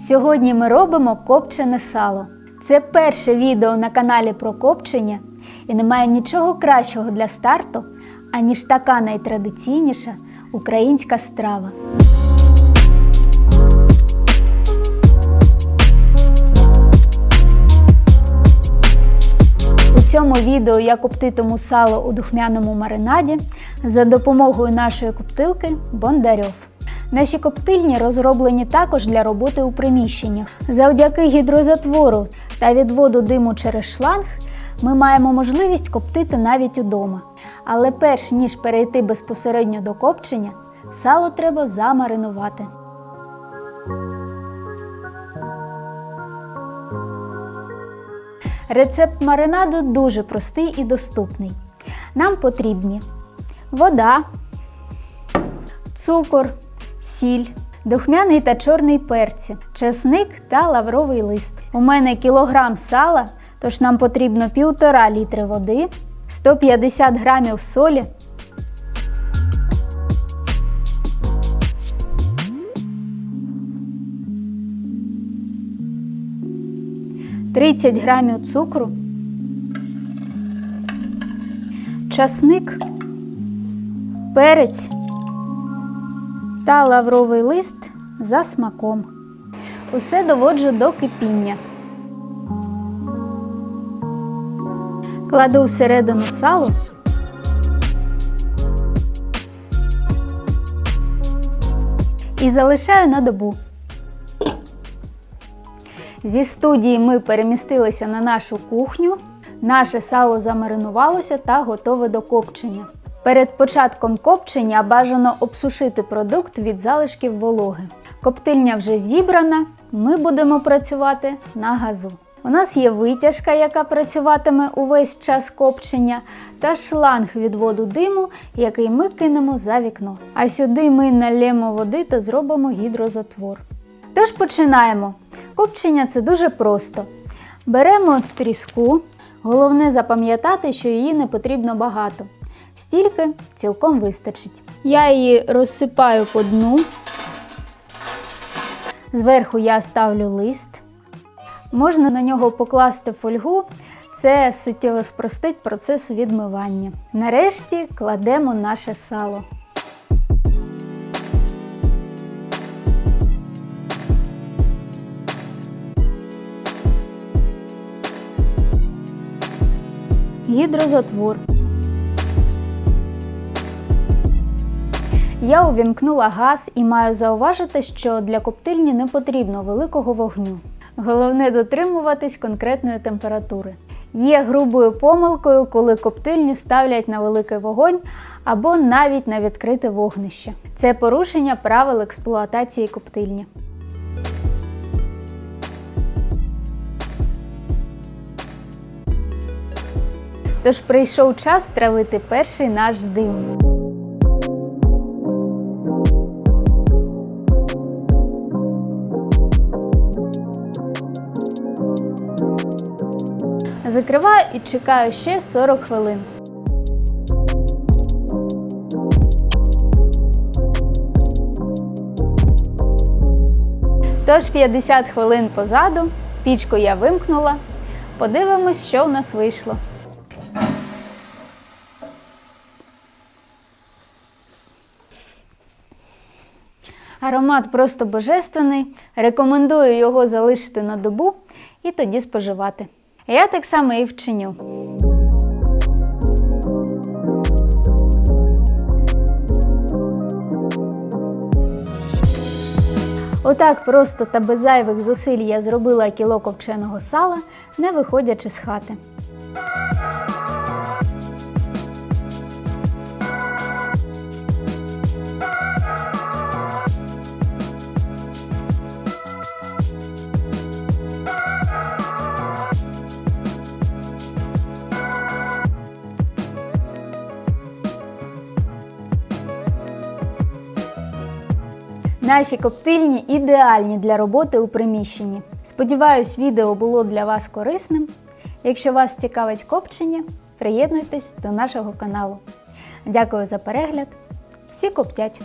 Сьогодні ми робимо копчене сало. Це перше відео на каналі про копчення, і немає нічого кращого для старту, аніж така найтрадиційніша українська страва. У цьому відео я коптитиму сало у духмяному маринаді за допомогою нашої коптилки Бондарьов. Наші коптильні розроблені також для роботи у приміщеннях. Завдяки гідрозатвору та відводу диму через шланг ми маємо можливість коптити навіть удома. Але перш ніж перейти безпосередньо до копчення, сало треба замаринувати. Рецепт маринаду дуже простий і доступний. Нам потрібні вода, цукор, сіль, духмяний та чорний перці, чесник та лавровий лист. У мене кілограм сала, тож нам потрібно півтора літри води, 150 грамів солі. Тридцять грамів цукру, часник, перець та лавровий лист за смаком. Усе доводжу до кипіння. Кладу всередину сало. І залишаю на добу. Зі студії ми перемістилися на нашу кухню. Наше сало замаринувалося та готове до копчення. Перед початком копчення бажано обсушити продукт від залишків вологи. Коптильня вже зібрана, ми будемо працювати на газу. У нас є витяжка, яка працюватиме увесь час копчення, та шланг відводу диму, який ми кинемо за вікно. А сюди ми налємо води та зробимо гідрозатвор. Тож починаємо. Копчення це дуже просто. Беремо тріску. Головне запам'ятати, що її не потрібно багато. Стільки цілком вистачить. Я її розсипаю по дну. Зверху я ставлю лист. Можна на нього покласти фольгу, це суттєво спростить процес відмивання. Нарешті кладемо наше сало. Гідрозатвор. Я увімкнула газ і маю зауважити, що для коптильні не потрібно великого вогню. Головне дотримуватись конкретної температури. Є грубою помилкою, коли коптильню ставлять на великий вогонь або навіть на відкрите вогнище. Це порушення правил експлуатації коптильні. Тож прийшов час стравити перший наш дим. Закриваю і чекаю ще 40 хвилин. Тож 50 хвилин позаду, пічку я вимкнула. Подивимось, що у нас вийшло. Аромат просто божественний. Рекомендую його залишити на добу і тоді споживати. Я так само і вчиню. Отак просто та без зайвих зусиль я зробила кіло копченого сала, не виходячи з хати. Наші коптильні ідеальні для роботи у приміщенні. Сподіваюсь, відео було для вас корисним. Якщо вас цікавить копчення, приєднуйтесь до нашого каналу. Дякую за перегляд. Всі коптять!